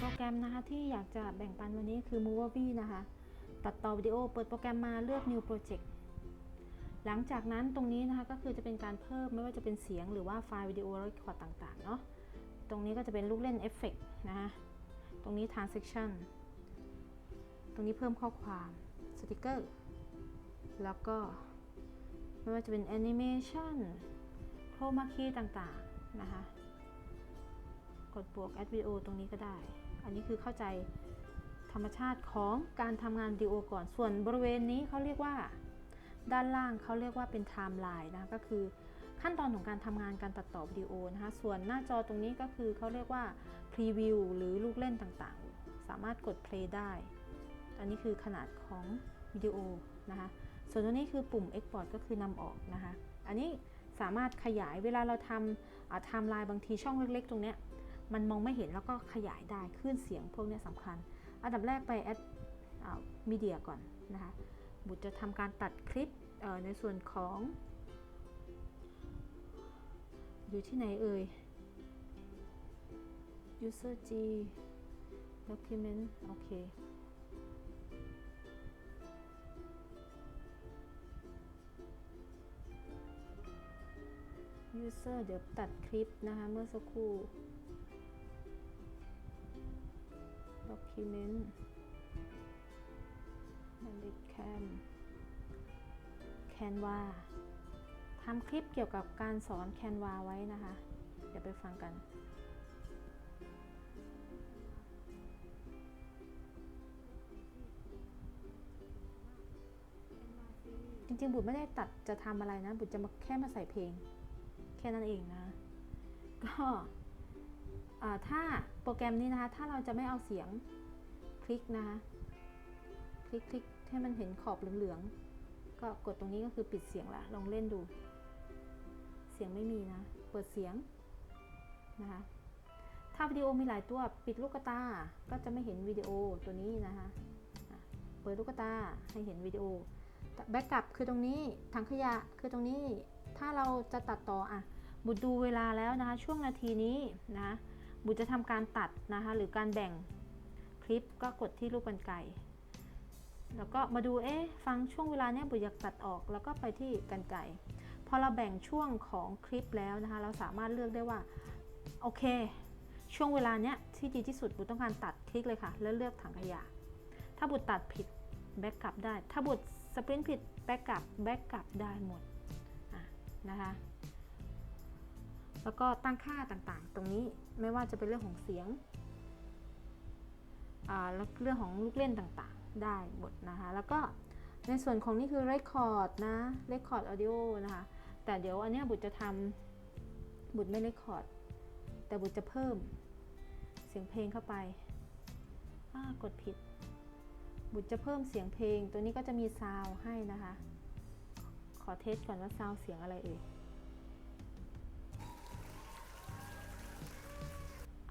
โปรแกรมนะคะที่อยากจะแบ่งปันวันนี้คือ Movie นะคะ ตัดต่อวิดีโอเปิดโปรแกรมมาเลือก New Project หลังจากนั้นตรงนี้นะคะก็คือจะเป็นการเพิ่มไม่ว่าจะเป็นเสียงหรือว่าไฟล์วิดีโอและคอร์ดต่างๆเนาะตรงนี้ก็จะเป็นลูกเล่นเอฟเฟกนะคะตรงนี้ transition ตรงนี้เพิ่มข้อความสติกเกอร์แล้วก็ไม่ว่าจะเป็นแอนิเมชันโครมาคีต่างๆนะคะ กดบวก add video ตรงนี้ก็ได้ อันนี้คือเข้าใจธรรมชาติของการทำงานวิดีโอก่อน ส่วนบริเวณนี้เขาเรียกว่า ด้านล่างเขาเรียกว่าเป็น timeline นะ ก็คือขั้นตอนของการทำงานการตัดต่อวิดีโอนะคะ ส่วนหน้าจอตรงนี้ก็คือเขาเรียกว่า preview หรือลูกเล่นต่างๆ สามารถกด play ได้ อันนี้คือขนาดของวิดีโอนะคะ ส่วนตัวนี้คือปุ่ม export ก็คือนำออกนะคะ อันนี้สามารถขยายเวลาเราทำไทม์ไลน์บางทีช่องเล็ก ๆ ตรงเนี้ย มันมองไม่เห็นแล้วก็ขยายได้คลื่นเสียงพวกนี้สำคัญ อันดับแรกไปแอดมีเดียก่อนนะคะบุตรจะทำการตัดคลิปในส่วนของ อยู่ที่ไหนเอ่ย user g document โอเค user เดี๋ยวตัดคลิปนะคะ เมื่อสักครู่ document edit cam canva ทำคลิปเกี่ยวกับการสอน canva ไว้นะคะ เดี๋ยวไปฟังกันจริงๆ บุตรไม่ได้ตัดจะทำอะไรนะ บุตรจะมาแค่มาใส่เพลง แค่นั้นเองนะ ก็ถ้าโปรแกรมนี้นะคะ ถ้าเราจะไม่เอาเสียง คลิกนะคะคลิกคลิกให้มันเห็นขอบเหลืองๆ ก็กดตรงนี้ก็คือปิดเสียงละ ลองเล่นดู เสียงไม่มีนะ เปิดเสียงนะคะ ถ้าวิดีโอมีหลายตัวปิดลูกตา ก็จะไม่เห็นวิดีโอตัวนี้นะคะ เปิดลูกตาให้เห็นวิดีโอ แบ็กกลับคือตรงนี้ ถังขยะคือตรงนี้ ถ้าเราจะตัดต่ออะ บุตรดูเวลาแล้วนะคะ ช่วงนาทีนี้นะ บุตรจะทำการตัดนะคะ หรือการแบ่ง คลิปก็กดที่รูปกรรไกรแล้วก็มาดูเอ๊ะฟังช่วงเวลาเนี้ยบุตรอยากตัดออกแล้วก็ไปที่กรรไกรพอเราแบ่งช่วงของคลิปแล้วนะคะเราสามารถเลือกได้ว่าโอเค ช่วงเวลาเนี้ยที่ดีที่สุดบุตรต้องการตัดคลิกเลยค่ะ แล้วเลือกถังขยะ ถ้าบุตตัดผิดแบ็กกลับได้ ถ้าบุตสปรินต์ผิดแบ็กกลับแบ็กกลับได้หมดะนะคะแล้วก็ตั้งค่าต่างๆ ตรงนี้ไม่ว่าจะเป็นเรื่องของเสียง เรื่องของลูกเล่นต่างๆ ได้หมดนะคะ แล้วก็ในส่วนของนี่คือ Record นะ Record Audio นะคะ แต่เดี๋ยวอันนี้บุตรจะทำบุตรไม่ Record แต่บุตรจะเพิ่มเสียงเพลงเข้าไปกดผิด บุตรจะเพิ่มเสียงเพลง ตัวนี้ก็จะมีซาวให้นะคะ ขอเทสก่อนว่าซาวเสียงอะไรเอ่ย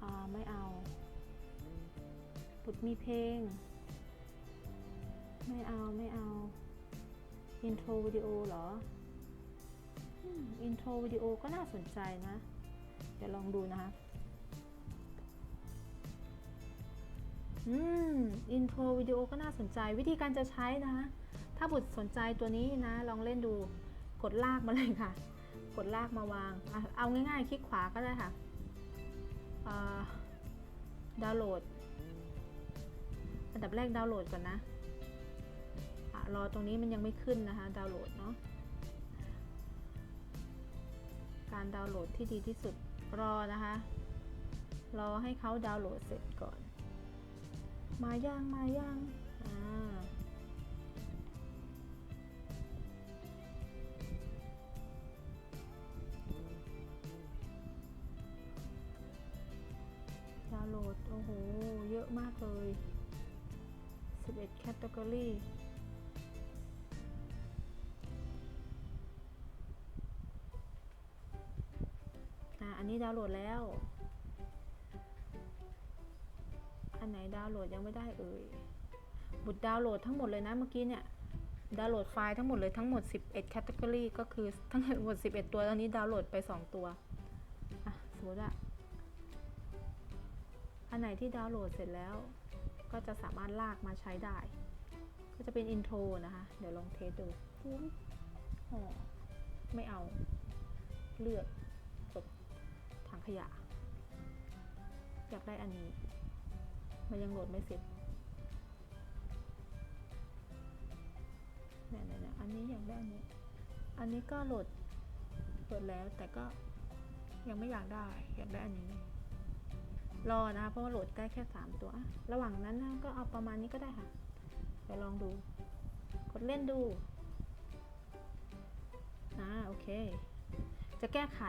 อ่าไม่เอา บุตรมีเพลง ไม่เอาไม่เอา อินโทรวิดีโอเหรออินโทรวิดีโอก็น่าสนใจนะ เดี๋ยวลองดูนะคะอืม อินโทรวิดีโอก็น่าสนใจ วิธีการจะใช้นะถ้าบุตรสนใจตัวนี้นะ ลองเล่นดู กดลากมาเลยค่ะ กดลากมาวางเอาง่ายๆ คลิกขวาก็ได้ค่ะดาวน์โหลด อันดับแรกดาวน์โหลดก่อนนะอะรอตรงนี้มันยังไม่ขึ้นนะคะดาวน์โหลดเนาะการดาวน์โหลดที่ดีที่สุดรอนะคะ รอให้เขาดาวน์โหลดเสร็จก่อน มาย่างมาย่างอ่าดาวน์โหลด โอ้โห เยอะมากเลย 11 category อันนี้ดาวน์โหลดแล้ว อันไหนดาวน์โหลดยังไม่ได้เอ่ย บุตรดาวน์โหลดทั้งหมดเลยนะเมื่อกี้เนี่ย ดาวน์โหลดไฟล์ทั้งหมดเลยทั้งหมด 11 category ก็คือทั้งหมด 11 ตัวตอนนี้ดาวน์โหลดไป 2 ตัว อะสมมติว่าอันไหนที่ดาวน์โหลดเสร็จแล้ว ก็จะสามารถลากมาใช้ได้ ก็จะเป็นอินโทรนะคะ เดี๋ยวลองเทสดูปุ๊บอ๋อไม่เอาเลือกกดถังขยะ อยากได้อันนี้ มันยังโหลดไม่เสร็จเนี่ยเนี่ยเนี่ยอันนี้อยากได้อันนี้ อันนี้ก็โหลดโหลดแล้วแต่ก็ยังไม่อยากได้ อยากได้อันนี้ รอนะคะเพราะว่าโหลดได้แค่ 3 ตัวอะระหว่างนั้นนะก็เอาประมาณนี้ก็ได้ค่ะเดี๋ยวลองดู กดเล่นดูอ่าโอเค จะแก้ไข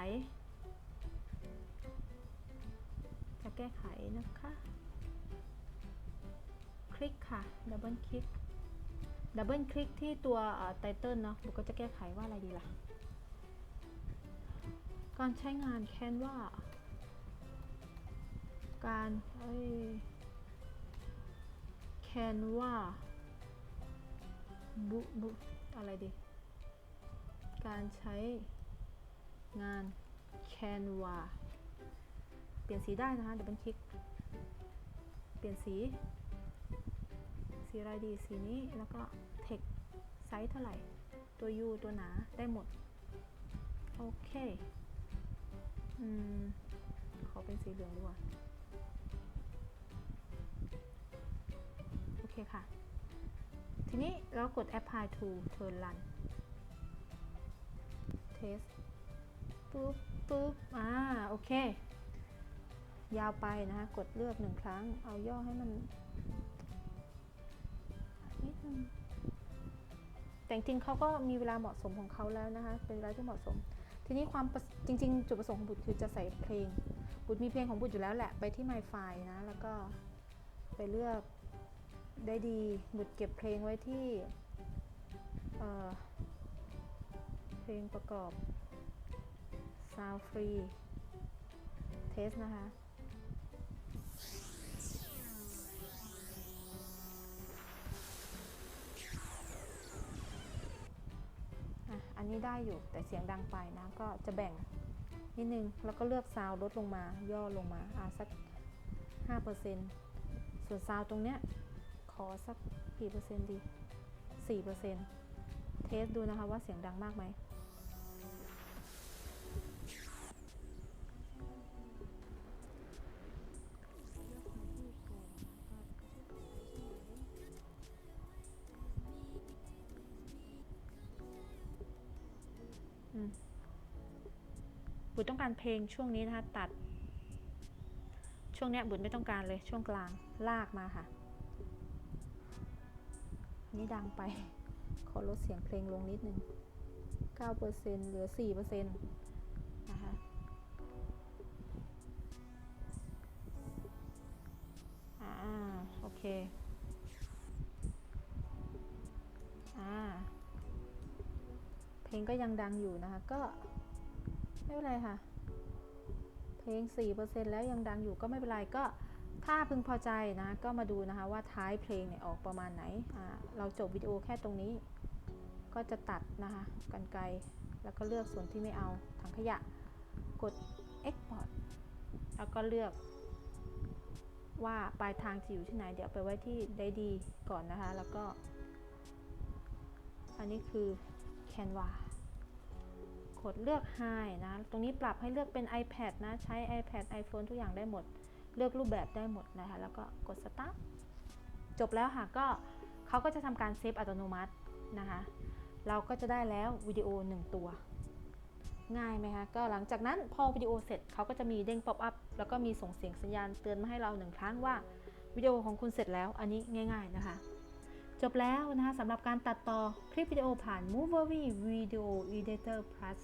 จะแก้ไขนะคะ คลิกค่ะ ดับเบิลคลิก ดับเบิลคลิกที่ตัวไตเติลเนาะบุกก็จะแก้ไขว่าอะไรดีล่ะ การใช้งานแคนว่า การเอ้ยแคนวาบุบุอะไรดี การใช้งานแคนวาเปลี่ยนสีได้นะคะเดี๋ยวเป็นคลิก เปลี่ยนสี สีอะไรดีสีนี้แล้วก็เทคไซส์เท่าไหร่ ตัว U ตัวหนาได้หมด โอเค อืม ขอเป็นสีเหลืองดีกว่า เคค่ะ ทีนี้เรากด apply to turn run test ปุ๊บปุ๊บอ่า โอเค ยาวไปนะคะกดเลือกหนึ่งครั้ง เอาย่อให้มันนิดนึงแต่จริงเขาก็มีเวลาเหมาะสมของเขาแล้วนะคะ เป็นเวลาที่เหมาะสม ทีนี้ความประจริง ๆ จุดประสงค์ของบุตรคือจะใส่เพลง บุตรมีเพลงของบุตรอยู่แล้วแหละ ไปที่ My File นะ แล้วก็ไปเลือก ได้ดีบุตรเก็บเพลงไว้ที่เเพลงประกอบ Sound Free Test นะคะ อันนี้ได้อยู่แต่เสียงดังไปนะ ก็จะแบ่งนิดนึง แล้วก็เลือกซาวลดลงมา ย่อลงมา อะสัก 5%ส่วนซาวตรงเนี้ย ขอสักกี่เปอร์เซ็นต์ดี4%เซ็นต์เทสดูนะคะว่าเสียงดังมากไหม บุตรต้องการเพลงช่วงนี้นะคะ ตัด ช่วงเนี้ยบุตรไม่ต้องการเลยช่วงกลางลากมาค่ะ นี่ดังไป ขอลดเสียงเพลงลงนิดนึง 9%เหลือ 4%นะคะอ่าโอเค อ่า เพลงก็ยังดังอยู่นะคะ ก็ไม่เป็นไรค่ะ เพลง 4%แล้วยังดังอยู่ก็ไม่เป็นไรก็ ถ้าพึงพอใจนะก็มาดูนะคะว่าท้ายเพลงเนี่ยออกประมาณไหน เราจบวิดีโอแค่ตรงนี้ ก็จะตัดนะคะกันไกลแล้วก็เลือกส่วนที่ไม่เอาถังขยะ กด export แล้วก็เลือก ว่าปลายทางจะอยู่ที่ไหน เดี๋ยวไปไว้ที่ได้ดีก่อนนะคะ แล้วก็ อันนี้คือ Canva กดเลือก High นะ ตรงนี้ปรับให้เลือกเป็น iPad นะ ใช้ iPad iPhone ทุกอย่างได้หมด เลือกรูปแบบได้หมดนะคะ แล้วก็กด Start จบแล้วค่ะ ก็เขาก็จะทำการเซฟอัตโนมัตินะคะ เราก็จะได้แล้ววิดีโอ 1 ตัว ง่ายไหมคะ ก็หลังจากนั้นพอวิดีโอเสร็จเขาก็จะมีเด้งป๊อปอัพแล้วก็มีส่งเสียงสัญญาณเตือนมาให้เราหนึ่งครั้งว่าวิดีโอของคุณเสร็จแล้ว อันนี้ง่าย ๆนะคะ จบแล้วนะคะสำหรับการตัดต่อคลิปวิดีโอผ่าน Movery Video Editor Plus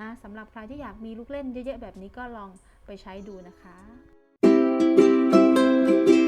นะสำหรับใครที่อยากมีลูกเล่นเยอะๆแบบนี้ก็ลองไปใช้ดูนะคะ Música